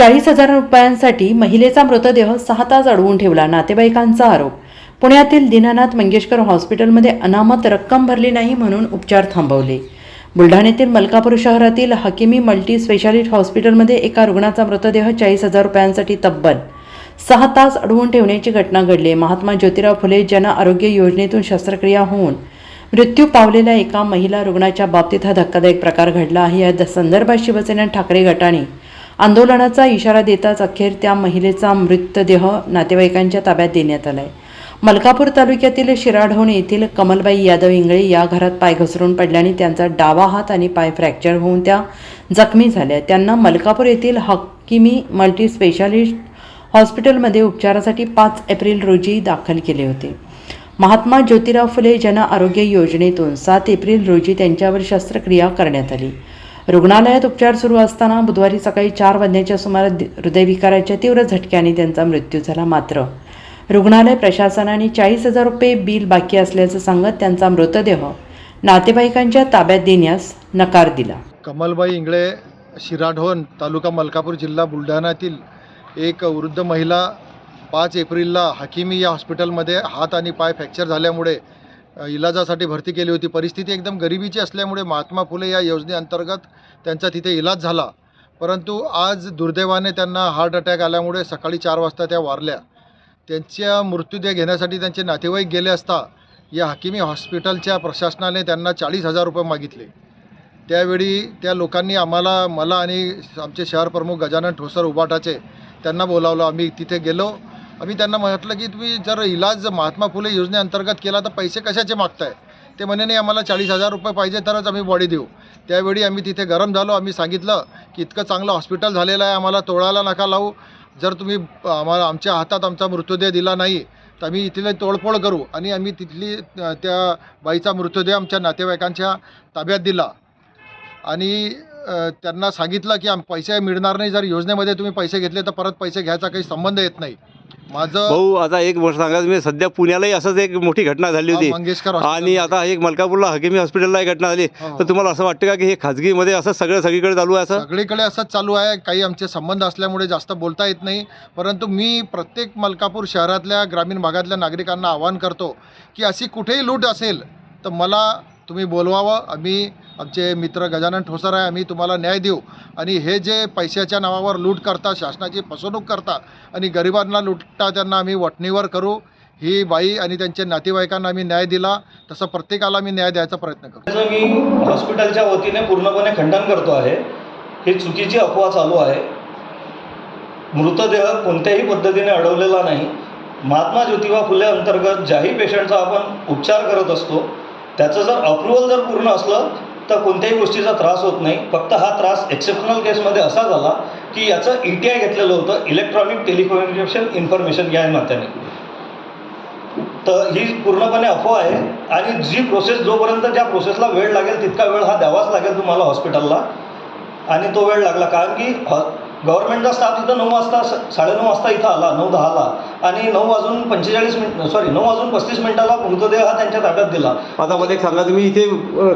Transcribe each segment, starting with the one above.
चाळीस हजार रुपयांसाठी महिलेचा मृतदेह सहा तास अडवून ठेवला नातेवाईकांचा आरोप. पुण्यातील दीनानाथ मंगेशकर हॉस्पिटलमध्ये अनामत रक्कम भरली नाही म्हणून उपचार थांबवले. बुलढाण्यातील मलकापूर शहरातील हकीमी मल्टी स्पेशालिस्ट हॉस्पिटलमध्ये एका रुग्णाचा मृतदेह चाळीस हजार रुपयांसाठी तब्बल. सहा तास अडवून ठेवण्याची घटना घडली. महात्मा ज्योतिराव फुले जन आरोग्य योजनेतून शस्त्रक्रिया होऊन मृत्यू पावलेल्या एका महिला रुग्णाच्या बाबतीत हा धक्कादायक प्रकार घडला आहे. या संदर्भात शिवसेना ठाकरे गटाने आंदोलनाचा इशारा देताच अखेर त्या महिलेचा मृतदेह नातेवाईकांच्या ताब्यात देण्यात आलाय. मलकापूर तालुक्यातील शिराढोण येथील कमलबाई यादव इंगळे या घरात पाय घसरून पडल्याने त्यांचा डावा हात आणि पाय फ्रॅक्चर होऊन त्या जखमी झाल्या. त्यांना मलकापूर येथील हकिमी मल्टी स्पेशालिस्ट हॉस्पिटलमध्ये उपचारासाठी पाच एप्रिल रोजी दाखल केले होते. महात्मा ज्योतिराव फुले जन आरोग्य योजनेतून सात एप्रिल रोजी त्यांच्यावर शस्त्रक्रिया करण्यात आली. रुग्णालयात उपचार सुरू असताना बुधवारी सकाळी चार वाजण्याच्या सुमारास हृदयविकाराच्या तीव्र झटक्याने त्यांचा मृत्यू झाला मात्र. रुग्णालय प्रशासनाने चाळीस हजार रुपये बिल बाकी असल्याचं सांगत त्यांचा मृतदेह नातेवाईकांच्या ताब्यात देण्यास नकार दिला. कमलबाई इंगळे शिराढोण तालुका मलकापूर जिल्हा बुलढाण्यातील एक वृद्ध महिला पाच एप्रिलला हकिमी या हॉस्पिटलमध्ये हात आणि पाय फ्रॅक्चर झाल्यामुळे इलाजासाठी भरती केली होती. परिस्थिती एकदम गरिबीची असल्यामुळे महात्मा फुले या योजनेअंतर्गत त्यांचा तिथे इलाज झाला. परंतु आज दुर्दैवाने त्यांना हार्ट अटॅक आल्यामुळे सकाळी चार वाजता त्या वारल्या. त्यांच्या मृत्यूदेह घेण्यासाठी त्यांचे नातेवाईक गेले असता या हकिमी हॉस्पिटलच्या प्रशासनाने त्यांना चाळीस हजार रुपये मागितले. त्यावेळी त्या लोकांनी आम्हाला मला आणि आमचे शहर प्रमुख गजानन ठोसर उबाटाचे त्यांना बोलावलं. आम्ही तिथे गेलो. आम्ही त्यांना म्हटलं की तुम्ही जर इलाज महात्मा फुले योजनेअंतर्गत केला तर पैसे कशाचे मागताय? ते म्हणे नाही आम्हाला चाळीस हजार रुपये पाहिजे तरच आम्ही बॉडी देऊ. त्यावेळी आम्ही तिथे गरम झालो. आम्ही सांगितलं की इतकं चांगलं हॉस्पिटल झालेलं आहे आम्हाला तोडायला नका लावू. जर तुम्ही आम्हाला आमच्या हातात आमचा मृतदेह दिला नाही तर आम्ही इथले तोडफोड करू. आणि आम्ही तिथली त्या बाईचा मृतदेह आमच्या नातेवाईकांच्या ताब्यात दिला. आणि त्यांना सांगितलं की आम पैसे मिळणार नाही. जर योजनेमध्ये तुम्ही पैसे घेतले तर परत पैसे घ्यायचा काही संबंध येत नाही. माझं भाऊ आता एक गोष्ट सांगा तुम्ही सध्या पुण्यालाही असंच एक मोठी घटना झाली होती. मंगेशकर आणि. आता एक मलकापूरला हकीमी हॉस्पिटलला एक घटना झाली. हो. तर तुम्हाला असं वाटतं का की हे खाजगीमध्ये असं सगळं सगळीकडे चालू आहे असं? सगळीकडे असंच चालू आहे. काही आमचे संबंध असल्यामुळे जास्त बोलता येत नाही. परंतु मी प्रत्येक मलकापूर शहरातल्या ग्रामीण भागातल्या नागरिकांना आवाहन करतो की अशी कुठेही लूट असेल तर मला तुम्ही बोलवावं. आम्ही आमचे मित्र गजानन ठोसर आहे आम्ही तुम्हाला न्याय देऊ. आणि हे जे पैशाच्या नावावर लूट करता शासनाची फसवणूक करता आणि गरिबांना लुटता त्यांना आम्ही वटणीवर करू. ही बाई आणि त्यांच्या नातेवाईकांना आम्ही न्याय दिला. तसं प्रत्येकाला आम्ही न्याय द्यायचा प्रयत्न करू मी हॉस्पिटलच्या वतीने पूर्णपणे खंडन करतो आहे ही चुकीची अफवा चालू आहे. मृतदेह कोणत्याही पद्धतीने अडवलेला नाही. महात्मा ज्योतिबा फुले अंतर्गत ज्याही पेशंटचा आपण उपचार करत असतो त्याचं जर अप्रुव्हल जर पूर्ण असलं तर कोणत्याही गोष्टीचा त्रास होत नाही. फक्त हा त्रास एक्सेप्शनल केसमध्ये असा झाला की याचं ई टी आय घेतलेलं होतं इलेक्ट्रॉनिक टेलिकम्युनिकेशन इन्फॉर्मेशन या नात्याने तर ही पूर्णपणे अफवा आहे आणि जी प्रोसेस जोपर्यंत ज्या प्रोसेसला वेळ लागेल तितका वेळ हा द्यावाच लागेल तुम्हाला हॉस्पिटलला आणि तो वेळ लागला. कारण की हॉ गव्हर्नमेंटचा स्टाफ इथं नऊ वाजता साडेनऊ वाजता इथं आला नऊ दहाला. आणि नऊ वाजून पंचेचाळीस मिनिट सॉरी नऊ वाजून पस्तीस मिनिटाला मृतदेह हा त्यांच्या ताब्यात दिला. आता मला एक सांगा तुम्ही इथे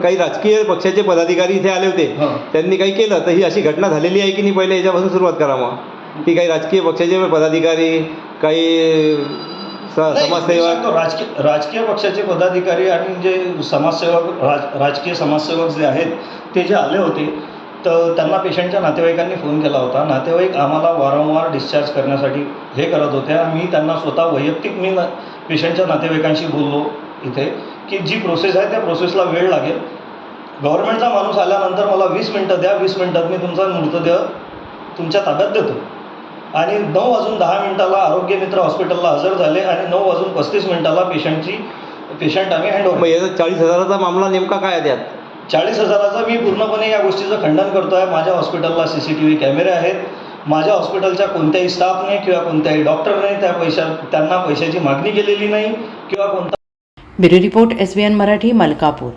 काही राजकीय पक्षाचे पदाधिकारी इथे आले होते. त्यांनी काही केलं? तर ही अशी घटना झालेली आहे की नाही पहिले याच्यापासून सुरुवात करा मग. की काही राजकीय पक्षाचे पदाधिकारी काही समाजसेवक? राजकीय राजकीय पक्षाचे पदाधिकारी आणि जे समाजसेवक राज राजकीय समाजसेवक जे आहेत ते जे आले होते तर त्यांना पेशंटच्या नातेवाईकांनी फोन केला होता. नातेवाईक आम्हाला वारंवार डिस्चार्ज करण्यासाठी हे करत होत्या. मी त्यांना स्वतः वैयक्तिक मी ना पेशंटच्या नातेवाईकांशी बोललो इथे की जी प्रोसेस आहे त्या प्रोसेसला वेळ लागेल. गव्हर्नमेंटचा माणूस आल्यानंतर मला वीस मिनटं द्या वीस मिनटात मी तुमचा मृतदेह तुमच्या ताब्यात देतो. आणि नऊ वाजून दहा मिनिटाला आरोग्य मित्र हॉस्पिटलला हजर झाले आणि नऊ वाजून पस्तीस मिनिटाला पेशंटची पेशंट आम्ही मग हँडओव्हर याचा चाळीस हजाराचा मामला नेमका काय त्यात? चाळीस हजाराचा मी पूर्णपणे या गोष्टीचं खंडन करतो आहे माझ्या हॉस्पिटलला सी सी टी व्ही कॅमेरे आहेत. माझ्या हॉस्पिटलच्या कोणत्याही स्टाफने किंवा कोणत्याही डॉक्टरने त्या पैशा त्यांना पैशाची मागणी केलेली नाही किंवा कोणता bureau report S B N Marathi Malkapur.